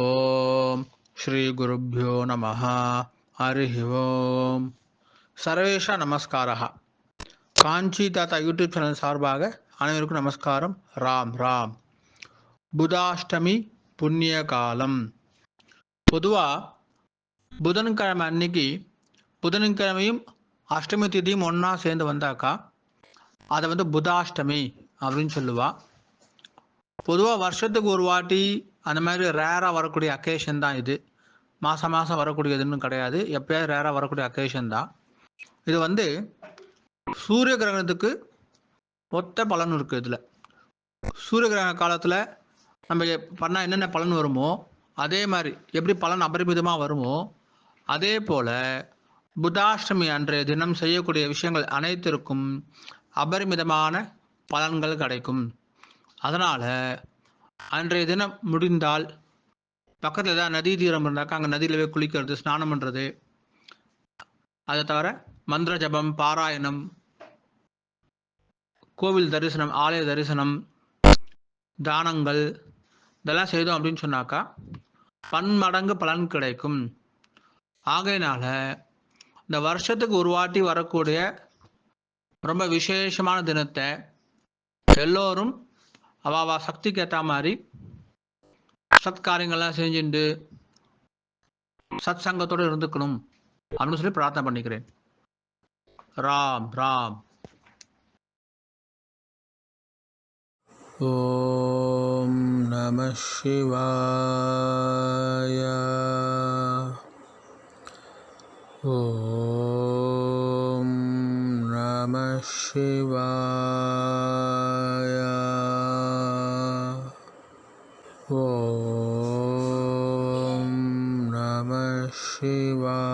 ஓம் ஸ்ரீ குருப்பியோ நம ஹரி ஓம் சர்வேஷா நமஸ்காரா காஞ்சி தாத்தா யூடியூப் சேனல் சார்பாக அனைவருக்கும் நமஸ்காரம் ராம் ராம் புதாஷ்டமி புண்ணிய காலம் பொதுவாக புதன்கிழமை அன்னைக்கு புதன்கிழமையும் அஷ்டமி திதியும் ஒன்றா சேர்ந்து வந்தாக்கா அதை வந்து புதாஷ்டமி அப்படின்னு சொல்லுவா. பொதுவாக வருஷத்துக்கு ஒரு வாட்டி அந்த மாதிரி ரேராக வரக்கூடிய அக்கேஷன் தான் இது. மாதம் மாதம் வரக்கூடியதுன்னு கிடையாது. எப்பயாவது ரேராக வரக்கூடிய அக்கேஷன் தான். இது வந்து சூரிய கிரகணத்துக்கு ஒத்த பலன் இருக்குது இதில். சூரிய கிரகண காலத்தில் நம்ம பண்ணால் என்னென்ன பலன் வருமோ அதே மாதிரி எப்படி பலன் அபரிமிதமாக வருமோ அதே போல் புதாஷ்டமி அன்றைய தினம் செய்யக்கூடிய விஷயங்கள் அனைத்திற்கும் அபரிமிதமான பலன்கள் கிடைக்கும். அதனால் அன்றைய தினம் முடிந்தால் பக்கத்தில் ஏதாவது நதி தீரம் இருந்தாக்கா அங்கே நதியிலவே போய் குளிக்கிறது ஸ்நானம் பண்ணுறது அதை தவிர மந்திர ஜபம் பாராயணம் கோவில் தரிசனம் ஆலய தரிசனம் தானங்கள் இதெல்லாம் செய்தோம் அப்படின்னு சொன்னாக்கா பன்மடங்கு பலன் கிடைக்கும். ஆகையினால இந்த வருஷத்துக்கு ஒரு வாட்டி வரக்கூடிய ரொம்ப விசேஷமான தினத்தை எல்லோரும் அவாவா சக்திக்கு ஏற்ற மாதிரி சத்காரியங்கள்லாம் செஞ்சுட்டு சத் சங்கத்தோடு இருந்துக்கணும் அப்படின்னு சொல்லி பிரார்த்தனை பண்ணிக்கிறேன். ராம் ராம். ஓம் நம சிவாய. ஓம் நம சிவாய. ஓம் நம சிவாய